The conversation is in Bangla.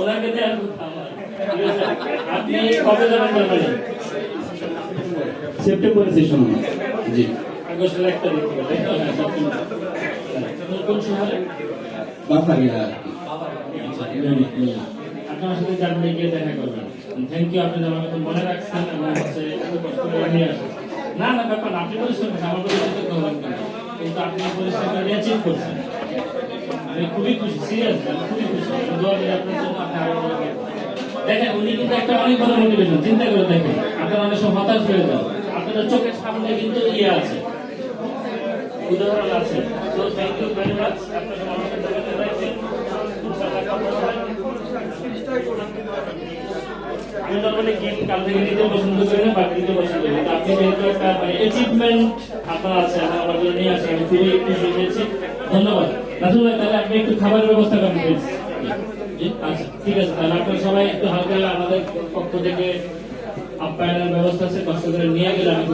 ওনাকে? আপনি কবে যাবেন জার্মানি সেপ্টেম্বরে সেশন জি। আগস্টের এক তারিখ থেকে তাই তো? হ্যাঁ হ্যাঁ। কোন শহরে? বাফারিয়া আপনার সাথে গিয়ে দেখা করবেন। থ্যাংক ইউ আপনি আমার কথা মনে রাখছেন এবং হচ্ছে কষ্ট করে নিয়ে আসেন না না ব্যাপার আপনি পরিশ্রম আমার করবেন কিন্তু আপনি করছেন। আমি খুবই খুশি সিরিয়াস খুবই খুশি। আপনার। দেখেন, উনি কিন্তু একটা অনেক মোটিভেশন চিন্তা করে দেখেন। আপনারা অনেক সময় হতাশ হয়ে যান। চোখের সামনে কিন্তু ইয়ে আছে। উদাহরণ আছে। So thank you very much gift কাল থেকে নিতে পছন্দ করি না দিতে পছন্দ আপনি যেহেতু একটা মানে অ্যাচিভমেন্ট আপনার আছে আমার জন্য নিয়ে আসেন আমি খুবই হয়েছি। ধন্যবাদ। ভাই, তাহলে আপনি একটু খাবারের ব্যবস্থা করেন প্লিজ ঠিক আছে, তাহলে আপনারা সবাই একটু হালকা আমাদের পক্ষ থেকে আপ্যায়নের ব্যবস্থা আছে কষ্ট করে নিয়ে গেলে আমি